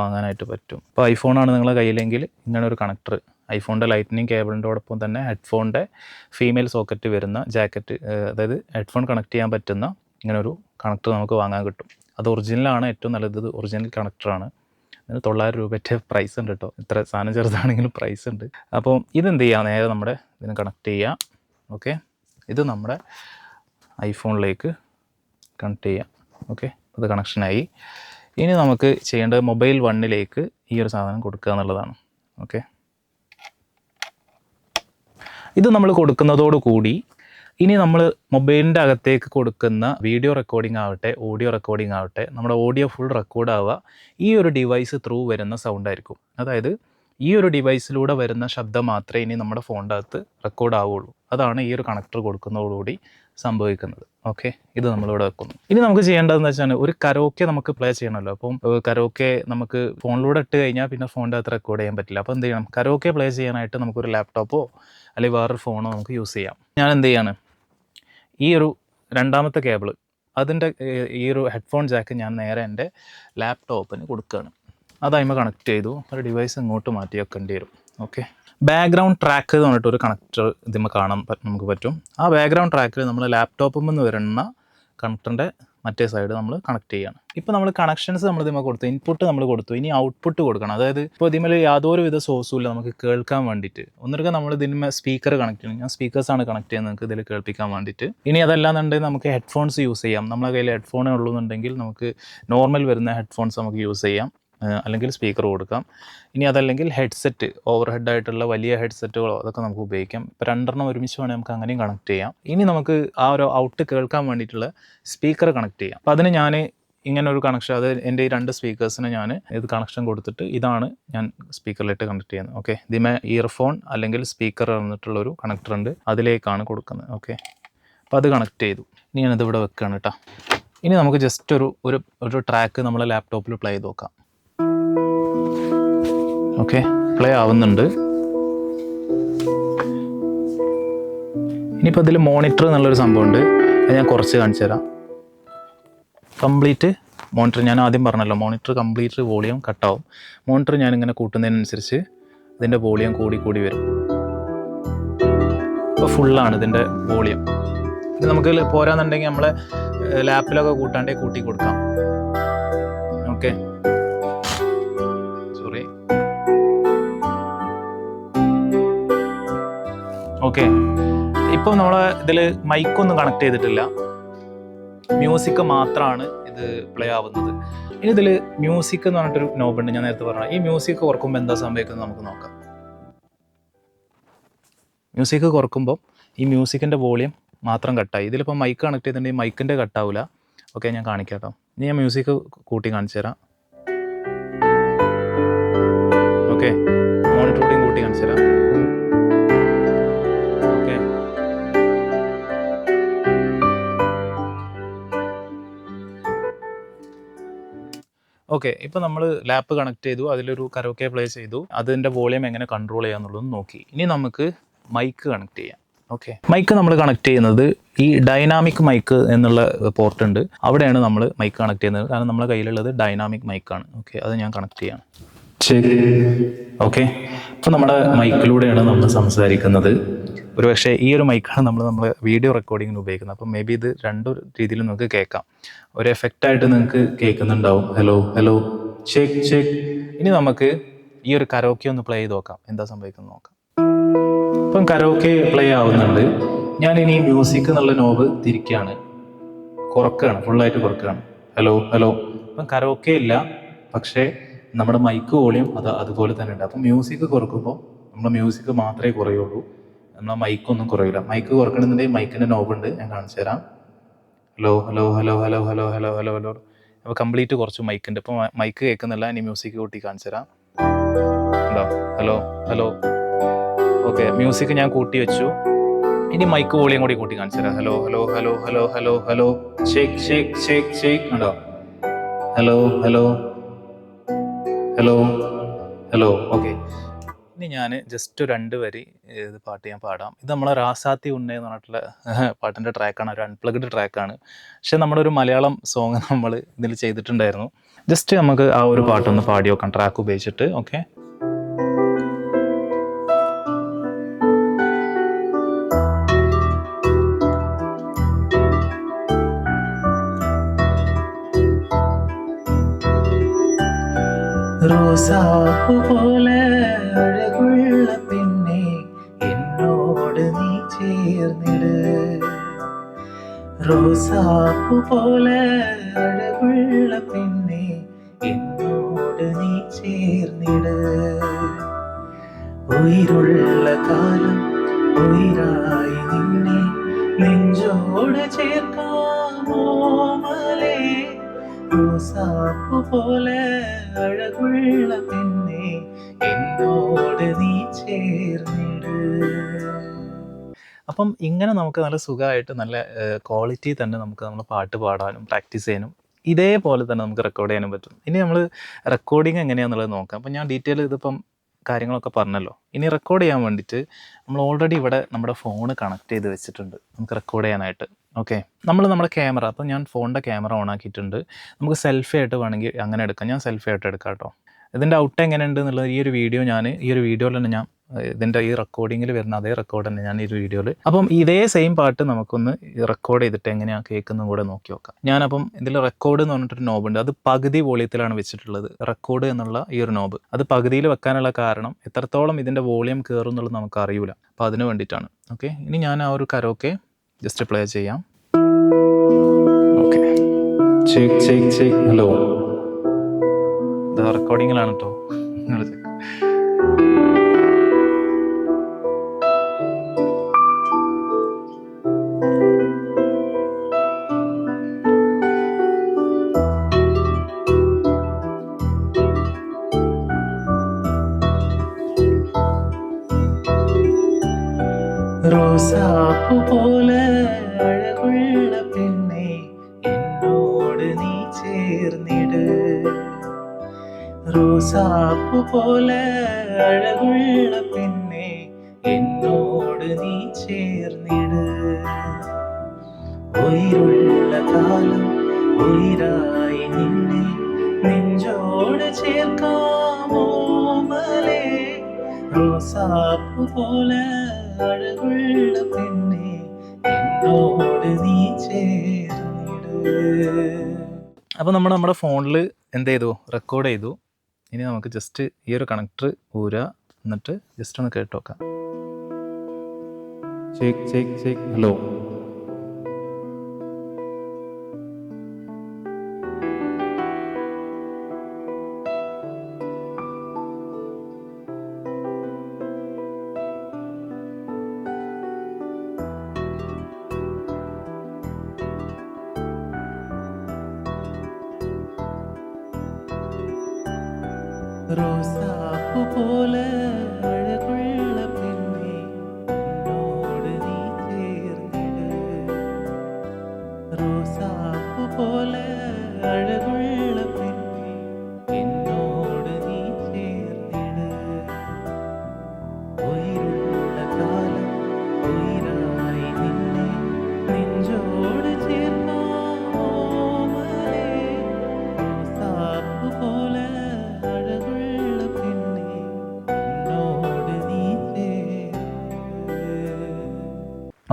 വാങ്ങാനായിട്ട് പറ്റും. ഇപ്പോൾ ഐഫോണാണ് നിങ്ങളുടെ കയ്യിലെങ്കിൽ ഇങ്ങനെ ഒരു കണക്ടർ ഐഫോണിന്റെ ലൈറ്റ്നിങ് കേബിളിന്റോടൊപ്പം തന്നെ ഹെഡ്ഫോണിന്റെ ഫീമെയിൽ സോക്കറ്റ് വരുന്ന ജാക്കറ്റ് അതായത് ഹെഡ്ഫോൺ കണക്ട് ചെയ്യാൻ പറ്റുന്ന ഇങ്ങനൊരു കണക്ടർ നമുക്ക് വാങ്ങാൻ കിട്ടും. അത് ഒറിജിനലാണ് ഏറ്റവും നല്ലത് ഒറിജിനൽ കണക്ടറാണ് ഇതിന് തൊള്ളായിരം രൂപയ്ക്ക് പ്രൈസ് ഉണ്ട് കേട്ടോ ഇത്ര സാധനം ചെറുതാണെങ്കിലും പ്രൈസ് ഉണ്ട്. അപ്പോൾ ഇതെന്ത് ചെയ്യുക നേരെ നമ്മുടെ ഇതിന് കണക്ട് ചെയ്യുക ഓക്കെ ഇത് നമ്മുടെ ഐഫോണിലേക്ക് കണക്ട് ചെയ്യാം. ഓക്കെ അത് കണക്ഷനായി ഇനി നമുക്ക് ചെയ്യേണ്ടത് മൊബൈൽ വണ്ണിലേക്ക് ഈ ഒരു സാധനം കൊടുക്കുക എന്നുള്ളതാണ്. ഓക്കെ ഇത് നമ്മൾ കൊടുക്കുന്നതോട് കൂടി ഇനി നമ്മൾ മൊബൈലിന്റെ അകത്തേക്ക് കൊടുക്കുന്ന വീഡിയോ റെക്കോർഡിംഗ് ആവട്ടെ ഓഡിയോ റെക്കോർഡിംഗ് ആവട്ടെ നമ്മുടെ ഓഡിയോ ഫുൾ റെക്കോർഡ് ആവുക ഈ ഒരു ഡിവൈസ് ത്രൂ വരുന്ന സൗണ്ട് ആയിരിക്കും. അതായത് ഈ ഒരു ഡിവൈസിലൂടെ വരുന്ന ശബ്ദം മാത്രമേ ഇനി നമ്മുടെ ഫോണിന്റെ അകത്ത് റെക്കോർഡ് ആവുള്ളൂ. അതാണ് ഈ ഒരു കണക്ടർ കൊടുക്കുന്നതോടുകൂടി സംഭവിക്കുന്നത്. ഓക്കെ ഇത് നമ്മളിവിടെ വെക്കുന്നു. ഇനി നമുക്ക് ചെയ്യേണ്ടതെന്ന് വെച്ചാൽ ഒരു കരോക്കെ നമുക്ക് പ്ലേ ചെയ്യണമല്ലോ. അപ്പം കരോക്കെ നമുക്ക് ഫോണിലൂടെ ഇട്ട് കഴിഞ്ഞാൽ പിന്നെ ഫോണിന്റെ അകത്ത് റെക്കോർഡ് ചെയ്യാൻ പറ്റില്ല. അപ്പോൾ എന്ത് ചെയ്യണം? കരോക്കെ പ്ലേ ചെയ്യാനായിട്ട് നമുക്കൊരു ലാപ്ടോപ്പോ അല്ലെങ്കിൽ വേറൊരു ഫോണോ നമുക്ക് യൂസ് ചെയ്യാം. ഞാൻ എന്ത് ചെയ്യാണ്? ഈ ഒരു രണ്ടാമത്തെ കേബിൾ അതിന്റെ ഈ ഒരു ഹെഡ്ഫോൺ ജാക്ക് ഞാൻ നേരെ എന്റെ ലാപ്ടോപ്പിന് കൊടുക്കുകയാണ് അതായ്മ കണക്ട് ചെയ്തു. ഒരു ഡിവൈസ് ഇങ്ങോട്ട് മാറ്റി വെക്കേണ്ടി വരും. ഓക്കെ ബാക്ക്ഗ്രൗണ്ട് ട്രാക്ക് എന്ന് പറഞ്ഞിട്ട് ഒരു കണക്ടർ ഇതിമ്മ കാണാൻ നമുക്ക് പറ്റും. ആ ബാക്ക്ഗ്രൗണ്ട് ട്രാക്കിൽ നമ്മൾ ലാപ്ടോപ്പിൽ നിന്ന് വരുന്ന കണക്ടറിന്റെ മറ്റേ സൈഡ് നമ്മൾ കണക്ട് ചെയ്യണം. ഇപ്പോൾ നമ്മൾ കണക്ഷൻസ് നമ്മൾ ഇതിമ കൊടുത്തു ഇൻപുട്ട് നമ്മൾ കൊടുത്തു ഇനി ഔട്ട്പുട്ട് കൊടുക്കണം. അതായത് ഇപ്പോൾ ഇതിമേൽ യാതൊരു വിധ സോഴ്സും ഇല്ല നമുക്ക് കേൾക്കാൻ വേണ്ടിയിട്ട് ഒന്നിടക്ക് നമ്മൾ ഇതിന്മേൽ സ്പീക്കർ കണക്ട് ചെയ്യണം. ഞാൻ സ്പീക്കേഴ്സാണ് കണക്ട് ചെയ്യുന്നത് നിങ്ങൾക്ക് ഇതിൽ കേൾപ്പിക്കാൻ വേണ്ടിയിട്ട് ഇനി അതല്ലാന്നുണ്ടെങ്കിൽ നമുക്ക് ഹെഡ്ഫോൺസ് യൂസ് ചെയ്യാം. നമ്മളെ കയ്യിൽ ഹെഡ്ഫോണേ ഉള്ളൂ എന്നുണ്ടെങ്കിൽ നമുക്ക് നോർമൽ വരുന്ന ഹെഡ്ഫോൺസ് നമുക്ക് യൂസ് ചെയ്യാം. അല്ലെങ്കിൽ സ്പീക്കർ കൊടുക്കാം. ഇനി അതല്ലെങ്കിൽ ഹെഡ്സെറ്റ് ഓവർ ഹെഡായിട്ടുള്ള വലിയ ഹെഡ്സെറ്റുകളോ അതൊക്കെ നമുക്ക് ഉപയോഗിക്കാം. ഇപ്പോൾ രണ്ടെണ്ണം ഒരുമിച്ച് വേണമെങ്കിൽ നമുക്ക് അങ്ങനെയും കണക്ട് ചെയ്യാം. ഇനി നമുക്ക് ആ ഒരു ഔട്ട് കേൾക്കാൻ വേണ്ടിയിട്ടുള്ള സ്പീക്കർ കണക്ട് ചെയ്യാം. അപ്പോൾ അതിന് ഞാൻ ഇങ്ങനെ ഒരു കണക്ഷൻ അത് എന്റെ ഈ രണ്ട് സ്പീക്കേഴ്സിന് ഞാൻ ഇത് കണക്ഷൻ കൊടുത്തിട്ട് ഇതാണ് ഞാൻ സ്പീക്കറിലിട്ട് കണക്ട് ചെയ്യുന്നത്. ഓക്കെ ഇതിമേ ഇയർഫോൺ അല്ലെങ്കിൽ സ്പീക്കർ എന്നിട്ടുള്ളൊരു കണക്ടർ ഉണ്ട്. അതിലേക്കാണ് കൊടുക്കുന്നത്. ഓക്കെ അപ്പോൾ അത് കണക്ട് ചെയ്തു. ഇനി ഞാനത് ഇവിടെ വെക്കുകയാണ് കേട്ടോ. ഇനി നമുക്ക് ജസ്റ്റ് ഒരു ഒരു ഒരു ട്രാക്ക് നമ്മളെ ലാപ്ടോപ്പിൽ പ്ലേ ചെയ്ത് നോക്കാം. ഓക്കെ പ്ലേ ആവുന്നുണ്ട്. ഇനിയിപ്പോൾ ഇതിൽ മോണിറ്റർ എന്നുള്ളൊരു സംഭവമുണ്ട്. അത് ഞാൻ കുറച്ച് കാണിച്ചു തരാം. കംപ്ലീറ്റ് മോണിറ്റർ ഞാൻ ആദ്യം പറഞ്ഞല്ലോ മോണിറ്റർ കംപ്ലീറ്റ് വോളിയം കട്ടാവും മോണിറ്റർ ഞാൻ ഇങ്ങനെ കൂട്ടുന്നതിനനുസരിച്ച് ഇതിന്റെ വോളിയം കൂടി കൂടി വരും. ഇപ്പോൾ ഫുള്ളാണ് ഇതിന്റെ വോളിയം ഇത് നമുക്ക് പോരാന്നുണ്ടെങ്കിൽ നമ്മളെ ലാപ്പിലൊക്കെ കൂട്ടാണ്ടേ കൂട്ടി കൊടുക്കാം. ഓക്കെ. ഓക്കെ ഇപ്പോൾ നമ്മൾ ഇതിൽ മൈക്കൊന്നും കണക്ട് ചെയ്തിട്ടില്ല. മ്യൂസിക് മാത്രമാണ് ഇത് പ്ലേ ആവുന്നത്. ഇനി ഇതിൽ മ്യൂസിക് എന്ന് പറഞ്ഞിട്ടൊരു നോബുണ്ട് ഞാൻ നേരത്തെ പറഞ്ഞു ഈ മ്യൂസിക് കുറക്കുമ്പോൾ എന്താ സംഭവിക്കുന്നത് നമുക്ക് നോക്കാം. മ്യൂസിക് കുറക്കുമ്പോൾ ഈ മ്യൂസിക്കിന്റെ വോളിയം മാത്രം കട്ടായി ഇതിലിപ്പോൾ മൈക്ക് കണക്ട് ചെയ്തിട്ടുണ്ടെങ്കിൽ മൈക്കിന്റെ കട്ടാവില്ല ഓക്കെ ഞാൻ കാണിക്കാം ഇനി ഞാൻ മ്യൂസിക് കൂട്ടി കാണിച്ചു തരാം. ഓക്കെ മോണിറ്റർ കൂട്ടി കാണിച്ചു തരാം. ഓക്കെ ഇപ്പോൾ നമ്മൾ ലാപ്പ് കണക്ട് ചെയ്തു അതിലൊരു കരോക്കെ പ്ലേ ചെയ്തു. അതിന്റെ വോളിയം എങ്ങനെ കൺട്രോൾ ചെയ്യാന്നുള്ളതും നോക്കി. ഇനി നമുക്ക് മൈക്ക് കണക്ട് ചെയ്യാം. ഓക്കെ മൈക്ക് നമ്മൾ കണക്ട് ചെയ്യുന്നത് ഈ ഡൈനാമിക് മൈക്ക് എന്നുള്ള പോർട്ട് ഉണ്ട്. അവിടെയാണ് നമ്മൾ മൈക്ക് കണക്ട് ചെയ്യുന്നത്. കാരണം നമ്മുടെ കയ്യിലുള്ളത് ഡൈനാമിക് മൈക്കാണ് ഓക്കെ അത് ഞാൻ കണക്ട് ചെയ്യാം ശരി. ഓക്കെ അപ്പോൾ നമ്മുടെ മൈക്കിലൂടെയാണ് നമ്മൾ സംസാരിക്കുന്നത്. ഒരു പക്ഷേ ഈ ഒരു മൈക്കാണ് നമ്മൾ നമ്മൾ വീഡിയോ റെക്കോർഡിങ്ങിന് ഉപയോഗിക്കുന്നത്. അപ്പം മേ ബി ഇത് രണ്ടു രീതിയിലും നിങ്ങൾക്ക് കേൾക്കാം. ഒരു എഫക്റ്റ് ആയിട്ട് നിങ്ങൾക്ക് കേൾക്കുന്നുണ്ടാവും. ഹലോ ഹലോ ചെക്ക് ചെക്ക് ഇനി നമുക്ക് ഈ ഒരു കരോക്കെ ഒന്ന് പ്ലേ ചെയ്ത് നോക്കാം. എന്താ സംഭവിക്കുന്നത് നോക്കാം. ഇപ്പം കരോക്കെ പ്ലേ ആവുന്നുണ്ട്. ഞാൻ ഇനി മ്യൂസിക് എന്നുള്ള നോബ് തിരിക്കുകയാണ് കുറക്കുകയാണ് ഫുള്ളായിട്ട് കുറക്കുകയാണ് ഹലോ ഹലോ ഇപ്പം കരോക്കെ ഇല്ല. പക്ഷേ നമ്മുടെ മൈക്ക് വോളിയം അത് അതുപോലെ തന്നെ ഉണ്ട്. അപ്പം മ്യൂസിക് കുറക്കുമ്പോൾ നമ്മുടെ മ്യൂസിക് മാത്രമേ കുറയുള്ളൂ. നമ്മളെ മൈക്കൊന്നും കുറയില്ല. മൈക്ക് കുറക്കണമെന്നുണ്ടെങ്കിൽ മൈക്കിന്റെ നോബുണ്ട് ഞാൻ കാണിച്ചു തരാം hello hello hello hello hello hello hello hello അപ്പോൾ കംപ്ലീറ്റ് കുറച്ച് മൈക്കുണ്ട് ഇപ്പോൾ മൈക്ക് കേൾക്കുന്നില്ല. ഇനി മ്യൂസിക് കൂട്ടി കാണിച്ചു തരാം. ഉണ്ടോ ഹലോ ഹലോ ഓക്കെ മ്യൂസിക് ഞാൻ കൂട്ടി വെച്ചു. ഇനി മൈക്ക് വോളിയം കൂടി കൂട്ടി കാണിച്ചു തരാം. Hello hello hello hello hello hello shake shake shake shake ഉണ്ടോ? Hello hello hello hello okay ഇനി ഞാൻ ജസ്റ്റ് രണ്ട് വരി ഇത് പാട്ട് ഞാൻ പാടാം. ഇത് നമ്മളെ റാസാത്തി ഉണ്ണ എന്ന് പറഞ്ഞിട്ടുള്ള പാട്ടിന്റെ ട്രാക്കാണ് ഒരു അൺപ്ലഗ്ഡ് ട്രാക്കാണ് പക്ഷെ നമ്മുടെ ഒരു മലയാളം സോങ് നമ്മൾ ഇതിൽ ചെയ്തിട്ടുണ്ടായിരുന്നു. ജസ്റ്റ് നമുക്ക് ആ ഒരു പാട്ടൊന്ന് പാടി നോക്കാം. ട്രാക്ക് ഉപയോഗിച്ചിട്ട് ഓക്കെ റോസാപ്പു ചേർന്നിട് റോസാപ്പു പോലെ അഴകുള്ള പെണ്ണെ എന്നോട് നീ ചേർന്നിട്. ഉயிருള്ള കാലം ഉയരായി നിന്നെ നെഞ്ചോട് ചേർക്കാമോ മലേ? റോസാപ്പു പോലെ അഴകുള്ള പെണ്ണെ എന്നോട് നീ ചേർന്നിട്. അപ്പം ഇങ്ങനെ നമുക്ക് നല്ല സുഖമായിട്ട് നല്ല ക്വാളിറ്റി തന്നെ നമുക്ക് നമ്മൾ പാട്ട് പാടാനും പ്രാക്ടീസ് ചെയ്യാനും ഇതേപോലെ തന്നെ നമുക്ക് റെക്കോർഡ് ചെയ്യാനും പറ്റും. ഇനി നമ്മൾ റെക്കോർഡിങ് എങ്ങനെയാണെന്നുള്ളത് നോക്കാം. അപ്പം ഞാൻ ഡീറ്റെയിൽ ഇതിപ്പം കാര്യങ്ങളൊക്കെ പറഞ്ഞല്ലോ. ഇനി റെക്കോർഡ് ചെയ്യാൻ വേണ്ടിയിട്ട് നമ്മൾ ഓൾറെഡി ഇവിടെ നമ്മുടെ ഫോൺ കണക്ട് ചെയ്ത് വെച്ചിട്ടുണ്ട്. നമുക്ക് റെക്കോർഡ് ചെയ്യാനായിട്ട്. ഓക്കെ നമ്മൾ നമ്മുടെ ക്യാമറ അപ്പം ഞാൻ ഫോണിന്റെ ക്യാമറ ഓൺ ആക്കിയിട്ടുണ്ട്. നമുക്ക് സെൽഫി ആയിട്ട് വേണമെങ്കിൽ അങ്ങനെ എടുക്കാം. ഞാൻ സെൽഫി ആയിട്ട് എടുക്കാം കേട്ടോ. ഇതിന്റെ ഔട്ട് എങ്ങനെയുണ്ട് എന്നുള്ളത് ഈ ഒരു വീഡിയോ ഞാൻ ഈ ഒരു വീഡിയോയിൽ തന്നെ ഞാൻ ഇതിന്റെ ഈ റെക്കോർഡിങ്ങിൽ വരുന്ന അതേ റെക്കോർഡ് തന്നെ ഞാൻ ഈ വീഡിയോയിൽ അപ്പം ഇതേ സെയിം പാട്ട് നമുക്കൊന്ന് റെക്കോർഡ് ചെയ്തിട്ട് എങ്ങനെയാണ് കേൾക്കുന്നതും കൂടെ നോക്കി നോക്കാം. ഞാനപ്പം ഇതിൽ റെക്കോർഡ് എന്ന് പറഞ്ഞിട്ടൊരു നോബുണ്ട് അത് പകുതി വോളിയത്തിലാണ് വെച്ചിട്ടുള്ളത്. റെക്കോർഡ് എന്നുള്ള ഈ ഒരു നോബ് അത് പകുതിയിൽ വെക്കാനുള്ള കാരണം എത്രത്തോളം ഇതിന്റെ വോളിയം കയറും എന്നുള്ളത് നമുക്ക് അറിയില്ല അപ്പോൾ അതിന് വേണ്ടിയിട്ടാണ്. ഓക്കെ? ഇനി ഞാൻ ആ ഒരു കരോക്കെ ജസ്റ്റ് പ്ലേ ചെയ്യാം. ഓക്കെ ഹലോ റെക്കോർഡിങ്ങിലാണ് കേട്ടോ എന്നോട് നീ ചേർന്നിട്. ഉയരുള്ള കാലം ഉയരായി നിന്നെ നെഞ്ചോട് ചേർക്കാമോ പോലെ അഴകുള്ള പെണ്ണെ എന്നോട് നീ ചേർന്നിട്. അപ്പോൾ നമ്മൾ നമ്മുടെ ഫോണിൽ എന്ത് ചെയ്തു? റെക്കോർഡ് ചെയ്തു. ഇനി നമുക്ക് ജസ്റ്റ് ഈ ഒരു കണക്ടർ ഊരുക എന്നിട്ട് ജസ്റ്റ് ഒന്ന് കേട്ട് chích chích chích Hello.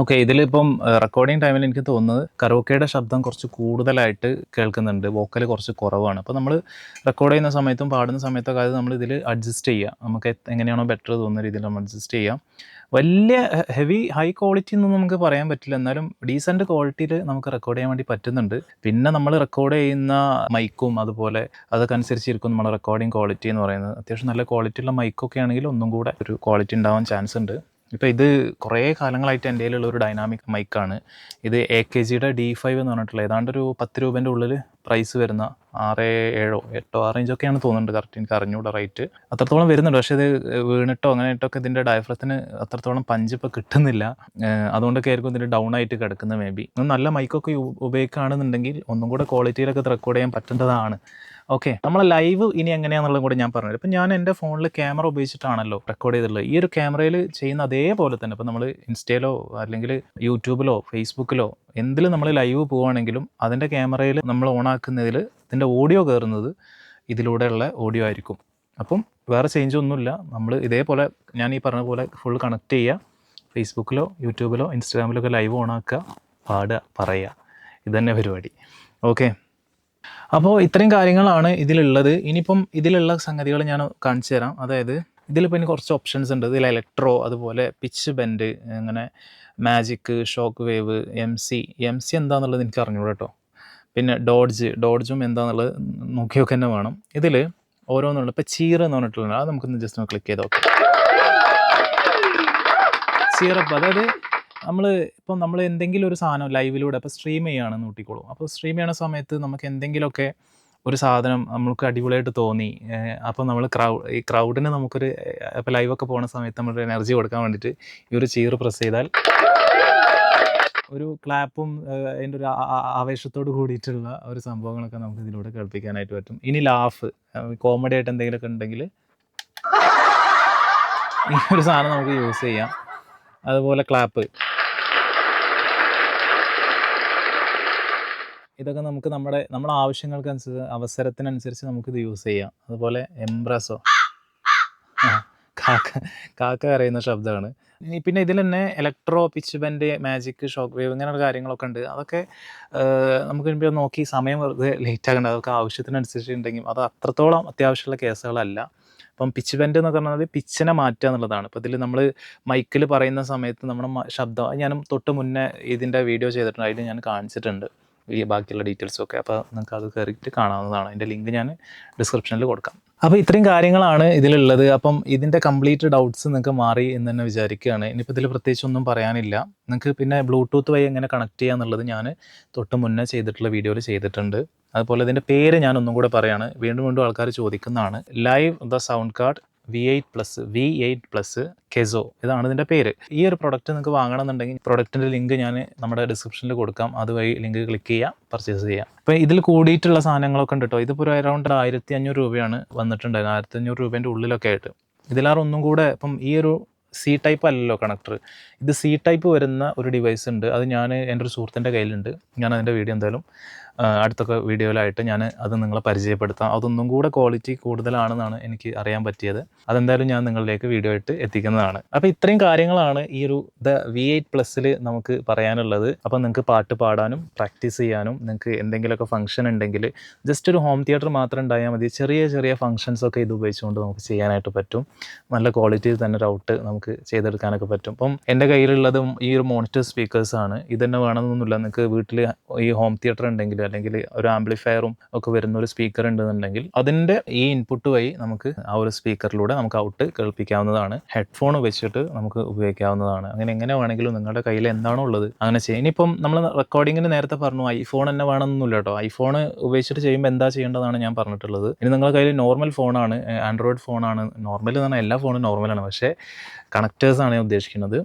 Okay ഇതിലിപ്പം recording ടൈമിൽ എനിക്ക് തോന്നുന്നത് കരോക്കയുടെ ശബ്ദം കുറച്ച് കൂടുതലായിട്ട് കേൾക്കുന്നുണ്ട്. വോക്കൽ കുറച്ച് കുറവാണ്. അപ്പോൾ നമ്മൾ റെക്കോർഡ് ചെയ്യുന്ന സമയത്തും പാടുന്ന സമയത്തൊക്കെ അത് നമ്മൾ ഇതിൽ അഡ്ജസ്റ്റ് ചെയ്യുക നമുക്ക് എങ്ങനെയാണോ ബെറ്റർ തോന്നുന്ന രീതിയിൽ നമ്മൾ അഡ്ജസ്റ്റ് ചെയ്യാം. വലിയ ഹെവി ഹൈ ക്വാളിറ്റി ഒന്നും നമുക്ക് പറയാൻ പറ്റില്ല. എന്നാലും ഡീസന്റ് ക്വാളിറ്റിയിൽ നമുക്ക് റെക്കോർഡ് ചെയ്യാൻ വേണ്ടി പറ്റുന്നുണ്ട്. പിന്നെ നമ്മൾ റെക്കോർഡ് ചെയ്യുന്ന മൈക്കും അതുപോലെ അതൊക്കെ അനുസരിച്ചിരിക്കും നമ്മുടെ റെക്കോർഡിംഗ് ക്വാളിറ്റി എന്ന് പറയുന്നത്. അത്യാവശ്യം നല്ല ക്വാളിറ്റിയുള്ള മൈക്കൊക്കെ ആണെങ്കിൽ ഒന്നും കൂടെ ഒരു ക്വാളിറ്റി ഉണ്ടാവാൻ ചാൻസ് ഉണ്ട്. ഇപ്പോൾ ഇത് കുറേ കാലങ്ങളായിട്ട് എന്റെ കയ്യിലുള്ള ഒരു ഡൈനാമിക് മൈക്കാണ് ഇത് എ കെ ജിയുടെ ഡി ഫൈവ് എന്ന് പറഞ്ഞിട്ടുള്ള ഏതാണ്ട് ഒരു പത്ത് രൂപേന്റെ ഉള്ളിൽ പ്രൈസ് വരുന്ന ആറ് ഏഴോ എട്ടോ ആ റേഞ്ചൊക്കെയാണ് തോന്നുന്നുണ്ട് കറക്റ്റ് എനിക്ക് അറിഞ്ഞൂടെ റേറ്റ് അത്രത്തോളം വരുന്നുണ്ട്. പക്ഷേ ഇത് വീണിട്ടോ അങ്ങനെ ഇട്ടൊക്കെ ഇതിന്റെ ഡയഫ്രത്തിന് അത്രത്തോളം പഞ്ച് കിട്ടുന്നില്ല. അതുകൊണ്ടൊക്കെ ആയിരിക്കും ഇതിന്റെ ഡൗൺ ആയിട്ട് കിടക്കുന്നത് മേ ബി നല്ല മൈക്കൊക്കെ ഉപയോഗിക്കുകയാണെന്നുണ്ടെങ്കിൽ ഒന്നും കൂടെ ക്വാളിറ്റിയിലൊക്കെ റെക്കോർഡ് ചെയ്യാൻ പറ്റേണ്ടതാണ്. ഓക്കെ നമ്മൾ ലൈവ് ഇനി എങ്ങനെയാണെന്നുള്ളത് കൂടെ ഞാൻ പറഞ്ഞു ഇപ്പം ഞാൻ എന്റെ ഫോണിൽ ക്യാമറ ഉപയോഗിച്ചിട്ടാണല്ലോ റെക്കോർഡ് ചെയ്തിട്ടുള്ളത് ഈ ഒരു ക്യാമറയിൽ ചെയ്യുന്ന അതേപോലെ തന്നെ ഇപ്പം നമ്മൾ ഇൻസ്റ്റയിലോ അല്ലെങ്കിൽ യൂട്യൂബിലോ ഫേസ്ബുക്കിലോ എന്തിലും നമ്മൾ ലൈവ് പോവുകയാണെങ്കിലും അതിന്റെ ക്യാമറയിൽ നമ്മൾ ഓണാക്കുന്നതിൽ ഇതിന്റെ ഓഡിയോ കയറുന്നത് ഇതിലൂടെയുള്ള ഓഡിയോ ആയിരിക്കും. അപ്പം വേറെ ചേഞ്ച് ഒന്നുമില്ല. നമ്മൾ ഇതേപോലെ ഞാൻ ഈ പറഞ്ഞ പോലെ ഫുൾ കണക്ട് ചെയ്യുക. ഫേസ്ബുക്കിലോ യൂട്യൂബിലോ ഇൻസ്റ്റാഗ്രാമിലോ ഒക്കെ ലൈവ് ഓണാക്കുക പാടുക പറയുക. ഇതന്നെ പരിപാടി. ഓക്കെ. അപ്പോൾ ഇത്രയും കാര്യങ്ങളാണ് ഇതിലുള്ളത്. ഇനിയിപ്പം ഇതിലുള്ള സംഗതികൾ ഞാൻ കാണിച്ചു തരാം. അതായത് ഇതിലിപ്പോൾ ഇനി കുറച്ച് ഓപ്ഷൻസ് ഉണ്ട്. ഇതിൽ ഇലക്ട്രോ അതുപോലെ പിച്ച് ബെൻഡ് അങ്ങനെ magic shock wave M C M C എന്താണെന്നുള്ളത് എനിക്ക് അറിഞ്ഞൂടെ കേട്ടോ പിന്നെ ഡോഡ്ജ് ഡോഡ്ജും എന്താണെന്നുള്ളത് നോക്കിയൊക്കെ തന്നെ വേണം. ഇതിൽ ഓരോന്നുള്ള ഇപ്പോൾ ചീർ എന്ന് പറഞ്ഞിട്ടുള്ളത്. അത് നമുക്കൊന്ന് ജസ്റ്റ് ഒന്ന് ക്ലിക്ക് ചെയ്ത് നോക്കാം. ചീറപ്പ് അതായത് നമ്മൾ ഇപ്പം നമ്മൾ എന്തെങ്കിലും ഒരു സാധനം ലൈവിലൂടെ ഇപ്പോൾ സ്ട്രീം ചെയ്യുകയാണെന്ന് കൂട്ടിക്കോളും അപ്പോൾ സ്ട്രീം ചെയ്യണ സമയത്ത് നമുക്ക് എന്തെങ്കിലുമൊക്കെ ഒരു സാധനം നമുക്ക് അടിപൊളിയായിട്ട് തോന്നി അപ്പോൾ നമ്മൾ ക്രൗഡ് ഈ ക്രൗഡിന് നമുക്കൊരു ഇപ്പോൾ ലൈവൊക്കെ പോകുന്ന സമയത്ത് നമ്മൾ എനർജി കൊടുക്കാൻ വേണ്ടിയിട്ട് ഈ ഒരു ചീറ് പ്രസ് ചെയ്താൽ ഒരു ക്ലാപ്പും അതിന്റെ ഒരു ആവേശത്തോട് കൂടിയിട്ടുള്ള ഒരു സംഭവങ്ങളൊക്കെ നമുക്ക് ഇതിലൂടെ കേൾപ്പിക്കാനായിട്ട് പറ്റും. ഇനി ലാഫ് കോമഡി ആയിട്ട് എന്തെങ്കിലുമൊക്കെ ഉണ്ടെങ്കിൽ ഈ ഒരു സാധനം നമുക്ക് യൂസ് ചെയ്യാം. അതുപോലെ ക്ലാപ്പ് ഇതൊക്കെ നമുക്ക് നമ്മുടെ നമ്മുടെ ആവശ്യങ്ങൾക്ക് അനുസരിച്ച് അവസരത്തിനനുസരിച്ച് നമുക്കിത് യൂസ് ചെയ്യാം. അതുപോലെ എംബ്രസോ കാക്ക കാക്ക കരയുന്ന ശബ്ദമാണ്. പിന്നെ ഇതിൽ തന്നെ electro pitch bend magic shock wave ഇങ്ങനെയുള്ള കാര്യങ്ങളൊക്കെ ഉണ്ട്. അതൊക്കെ നമുക്ക് ഇപ്പോൾ നോക്കി സമയം വെറുതെ ലേറ്റ് ആകേണ്ട അതൊക്കെ ആവശ്യത്തിനനുസരിച്ച് ഉണ്ടെങ്കിൽ അത് അത്രത്തോളം അത്യാവശ്യമുള്ള കേസുകളല്ല ഇപ്പം പിച്ച് ബെൻഡ് എന്ന് പറഞ്ഞാൽ പിച്ചിനെ മാറ്റുക എന്നുള്ളതാണ്. ഇപ്പോൾ ഇതിൽ നമ്മൾ മൈക്കിൽ പറയുന്ന സമയത്ത് നമ്മുടെ ശബ്ദം ഞാനും തൊട്ട് മുന്നേ ഇതിന്റെ വീഡിയോ ചെയ്തിട്ടുണ്ട്. അതിൽ ഞാൻ കാണിച്ചിട്ടുണ്ട്. ഈ ബാക്കിയുള്ള ഡീറ്റെയിൽസ് ഒക്കെ. അപ്പോൾ നിങ്ങൾക്ക് അത് കയറിയിട്ട് കാണാവുന്നതാണ്. അതിന്റെ ലിങ്ക് ഞാൻ ഡിസ്ക്രിപ്ഷനിൽ കൊടുക്കാം. അപ്പോൾ ഇത്രയും കാര്യങ്ങളാണ് ഇതിലുള്ളത്. അപ്പം ഇതിന്റെ കംപ്ലീറ്റ് ഡൗട്ട്സ് നിങ്ങൾക്ക് മാറി എന്ന് തന്നെ വിചാരിക്കുകയാണ്. ഇനിയിപ്പോൾ ഇതിൽ പ്രത്യേകിച്ച് ഒന്നും പറയാനില്ല. നിങ്ങൾക്ക് പിന്നെ ബ്ലൂടൂത്ത് വഴി എങ്ങനെ കണക്ട് ചെയ്യുക എന്നുള്ളത് ഞാൻ തൊട്ട് മുന്നേ ചെയ്തിട്ടുള്ള വീഡിയോയിൽ ചെയ്തിട്ടുണ്ട്. അതുപോലെ ഇതിന്റെ പേര് ഞാൻ ഒന്നും കൂടെ പറയാണ്. വീണ്ടും വീണ്ടും ആൾക്കാർ ചോദിക്കുന്നതാണ്. Live the sound card V eight plus V eight plus കെസോ ഇതാണ് ഇതിന്റെ പേര്. ഈ ഒരു പ്രൊഡക്റ്റ് നിങ്ങൾക്ക് വാങ്ങണമെന്നുണ്ടെങ്കിൽ പ്രൊഡക്റ്റിന്റെ ലിങ്ക് ഞാൻ നമ്മുടെ ഡിസ്ക്രിപ്ഷനിൽ കൊടുക്കാം. അതുവഴി ലിങ്ക് ക്ലിക്ക് ചെയ്യാം പർച്ചേസ് ചെയ്യാം. അപ്പോൾ ഇതിൽ കൂടിയിട്ടുള്ള സാധനങ്ങളൊക്കെ ഉണ്ട് കേട്ടോ ഇതിപ്പോൾ ഒരു അറൗണ്ട് ആയിരത്തി അഞ്ഞൂറ് രൂപയാണ് വന്നിട്ടുണ്ടായിരുന്നത്. ആയിരത്തി അഞ്ഞൂറ് രൂപേന്റെ ഉള്ളിലൊക്കെ ആയിട്ട്. ഇതിലാറ് ഒന്നും കൂടെ ഇപ്പം ഈ ഒരു സി ടൈപ്പ് അല്ലല്ലോ കണക്ടർ ഇത് സി ടൈപ്പ് വരുന്ന ഒരു ഡിവൈസ് ഉണ്ട്. അത് ഞാൻ എന്റെ ഒരു സുഹൃത്തിന്റെ കയ്യിലുണ്ട്. ഞാൻ അതിന്റെ വീഡിയോ എന്തായാലും അടുത്തൊക്കെ വീഡിയോയിലായിട്ട് ഞാൻ അത് നിങ്ങളെ പരിചയപ്പെടുത്താം. അതൊന്നും കൂടെ ക്വാളിറ്റി കൂടുതലാണെന്നാണ് എനിക്ക് അറിയാൻ പറ്റിയത്. അതെന്തായാലും ഞാൻ നിങ്ങളിലേക്ക് വീഡിയോ ആയിട്ട് എത്തിക്കുന്നതാണ്. അപ്പോൾ ഇത്രയും കാര്യങ്ങളാണ് ഈ ഒരു ദ വി എയ്റ്റ് പ്ലസ്സിൽ നമുക്ക് പറയാനുള്ളത്. അപ്പോൾ നിങ്ങൾക്ക് പാട്ട് പാടാനും പ്രാക്ടീസ് ചെയ്യാനും നിങ്ങൾക്ക് എന്തെങ്കിലുമൊക്കെ ഫംഗ്ഷൻ ഉണ്ടെങ്കിൽ ജസ്റ്റ് ഒരു ഹോം തിയേറ്റർ മാത്രം ഉണ്ടായാൽ മതി. ചെറിയ ചെറിയ ഫംഗ്ഷൻസ് ഒക്കെ ഇത് ഉപയോഗിച്ചുകൊണ്ട് നമുക്ക് ചെയ്യാനായിട്ട് പറ്റും. നല്ല ക്വാളിറ്റിയിൽ തന്നെ ഒരു ഔട്ട് നമുക്ക് ചെയ്തെടുക്കാനൊക്കെ പറ്റും. അപ്പം എന്റെ കയ്യിലുള്ളതും ഈ ഒരു മോണിറ്റർ സ്പീക്കേഴ്സാണ് ആണ്. ഇത് തന്നെ വേണമെന്നൊന്നുമില്ല. നിങ്ങൾക്ക് വീട്ടിൽ ഈ ഹോം തിയേറ്റർ ഉണ്ടെങ്കിൽ അല്ലെങ്കിൽ ഒരു ആംപ്ലിഫയറും ഒക്കെ വരുന്ന ഒരു സ്പീക്കർ ഉണ്ടെന്നുണ്ടെങ്കിൽ അതിന്റെ ഈ ഇൻപുട്ട് വഴി നമുക്ക് ആ ഒരു സ്പീക്കറിലൂടെ നമുക്ക് ഔട്ട് കേൾപ്പിക്കാവുന്നതാണ്. ഹെഡ്ഫോൺ വെച്ചിട്ട് നമുക്ക് ഉപയോഗിക്കാവുന്നതാണ്. അങ്ങനെ എങ്ങനെ വേണമെങ്കിലും നിങ്ങളുടെ കയ്യിൽ എന്താണോ ഉള്ളത് അങ്ങനെ ചെയ്യാം. ഇനിയിപ്പം നമ്മൾ റെക്കോർഡിങ്ങിന് നേരത്തെ പറഞ്ഞു ഐഫോൺ തന്നെ വേണമെന്നില്ല കേട്ടോ. ഐഫോൺ ഉപയോഗിച്ചിട്ട് ചെയ്യുമ്പോൾ എന്താ ചെയ്യേണ്ടതാണ് ഞാൻ പറഞ്ഞിട്ടുള്ളത്. ഇനി നിങ്ങളുടെ കയ്യിൽ നോർമൽ ഫോണാണ് ആൻഡ്രോയിഡ് ഫോണാണ് നോർമൽ എന്ന് പറഞ്ഞാൽ എല്ലാ ഫോണും നോർമലാണ് പക്ഷേ കണക്റ്റേഴ്സാണ് ഞാൻ ഉദ്ദേശിക്കുന്നത്.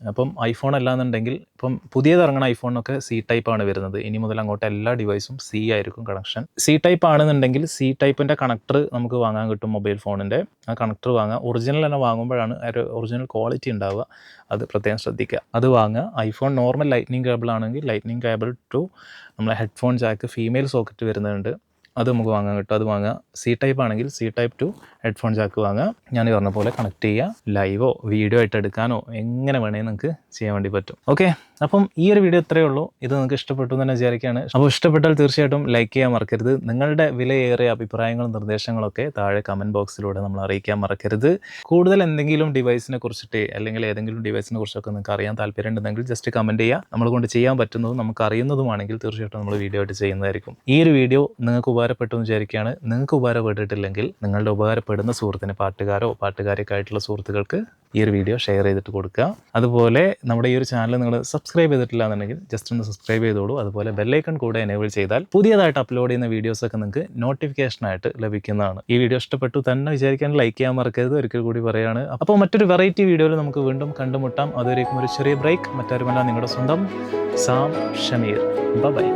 അപ്പം ഐഫോൺ അല്ലാന്നുണ്ടെങ്കിൽ ഇപ്പം പുതിയത് ഐഫോണൊക്കെ സി ടൈപ്പ് ആണ് വരുന്നത്. ഇനി മുതൽ അങ്ങോട്ട് എല്ലാ ഡിവൈസും സി ആയിരിക്കും കണക്ഷൻ സി ടൈപ്പ് ആണെന്നുണ്ടെങ്കിൽ സി ടൈപ്പിന്റെ കണക്ടർ നമുക്ക് വാങ്ങാൻ കിട്ടും മൊബൈൽ ഫോണിന്റെ ആ കണക്ടർ വാങ്ങുക ഒറിജിനൽ തന്നെ വാങ്ങുമ്പോഴാണ് ഒരു ഒറിജിനൽ ക്വാളിറ്റി ഉണ്ടാവുക. അത് പ്രത്യേകം ശ്രദ്ധിക്കുക. അത് വാങ്ങുക. ഐഫോൺ നോർമൽ ലൈറ്റ്നിങ് കേബിൾ ആണെങ്കിൽ ലൈറ്റ്നിങ് കേബിൾ ടു നമ്മളെ ഹെഡ്ഫോൺ ജാക്ക് ഫീമെയിൽ സോക്കറ്റ് വരുന്നുണ്ട്. അത് നമുക്ക് വാങ്ങാൻ കിട്ടും. അത് വാങ്ങുക സി ടൈപ്പ് ആണെങ്കിൽ C type to headphone jack വാങ്ങുക ഞാൻ പറഞ്ഞ പോലെ കണക്ട് ചെയ്യുക ലൈവോ വീഡിയോ ആയിട്ട് എടുക്കാനോ എങ്ങനെ വേണമെങ്കിൽ നിങ്ങൾക്ക് ചെയ്യാൻ വേണ്ടി പറ്റും. ഓക്കെ അപ്പം ഈ ഒരു വീഡിയോ ഇത്രയേ ഉള്ളൂ. ഇത് നിങ്ങൾക്ക് ഇഷ്ടപ്പെട്ടു എന്ന് തന്നെ വിചാരിക്കുകയാണ്. അപ്പോൾ ഇഷ്ടപ്പെട്ടാൽ തീർച്ചയായിട്ടും ലൈക്ക് ചെയ്യാൻ മറക്കരുത്. നിങ്ങളുടെ വിലയേറിയ അഭിപ്രായങ്ങളും നിർദ്ദേശങ്ങളൊക്കെ താഴെ കമന്റ് ബോക്സിലൂടെ നമ്മൾ അറിയിക്കാൻ മറക്കരുത്. കൂടുതൽ എന്തെങ്കിലും ഡിവൈസിനെ കുറിച്ചിട്ട് അല്ലെങ്കിൽ ഏതെങ്കിലും ഡിവൈസിനെ കുറിച്ചൊക്കെ നിങ്ങൾക്ക് അറിയാൻ താല്പര്യം ഉണ്ടെങ്കിൽ ജസ്റ്റ് കമന്റ് ചെയ്യുക. നമ്മൾ കൊണ്ട് ചെയ്യാൻ പറ്റുന്നതും നമുക്ക് അറിയുന്നതുമാണെങ്കിൽ തീർച്ചയായിട്ടും നമ്മൾ വീഡിയോ ആയിട്ട് ചെയ്യുന്നതായിരിക്കും. ഈ ഒരു വീഡിയോ നിങ്ങൾക്ക് ഉപകാരപ്പെട്ടു എന്ന് വിചാരിക്കുകയാണ്. നിങ്ങൾക്ക് ഉപകാരപ്പെട്ടിട്ടില്ലെങ്കിൽ നിങ്ങളുടെ ഉപകാരപ്പെടുന്ന സുഹൃത്തിന് പാട്ടുകാരോ പാട്ടുകാരൊക്കെ ആയിട്ടുള്ള സുഹൃത്തുക്കൾക്ക് ഈ ഒരു വീഡിയോ ഷെയർ ചെയ്തിട്ട് കൊടുക്കുക. അതുപോലെ നമ്മുടെ ഈ ഒരു ചാനൽ നിങ്ങൾ സബ്സ്ക്രൈബ് ചെയ്തിട്ടില്ല എന്നുണ്ടെങ്കിൽ ജസ്റ്റ് ഒന്ന് സബ്സ്ക്രൈബ് ചെയ്തോളൂ. അതുപോലെ ബെല്ലൈക്കൺ കൂടെ എനേബിൾ ചെയ്താൽ പുതിയതായിട്ട് അപ്ലോഡ് ചെയ്യുന്ന വീഡിയോസൊക്കെ നിങ്ങൾക്ക് നോട്ടിഫിക്കേഷൻ ആയിട്ട് ലഭിക്കുന്നതാണ്. ഈ വീഡിയോ ഇഷ്ടപ്പെട്ടു തന്നെ വിചാരിക്കാൻ ലൈക്ക് ചെയ്യാൻ മറക്കരുത്. ഒരിക്കൽ കൂടി പറയുകയാണ് അപ്പോൾ മറ്റൊരു വെറൈറ്റി വീഡിയോയിൽ നമുക്ക് വീണ്ടും കണ്ടുമുട്ടാം. അതുവരേക്കും ഒരു ചെറിയ ബ്രേക്ക് മറ്റാരുമല്ല നിങ്ങളുടെ സ്വന്തം സാം ഷമീർ. ബൈ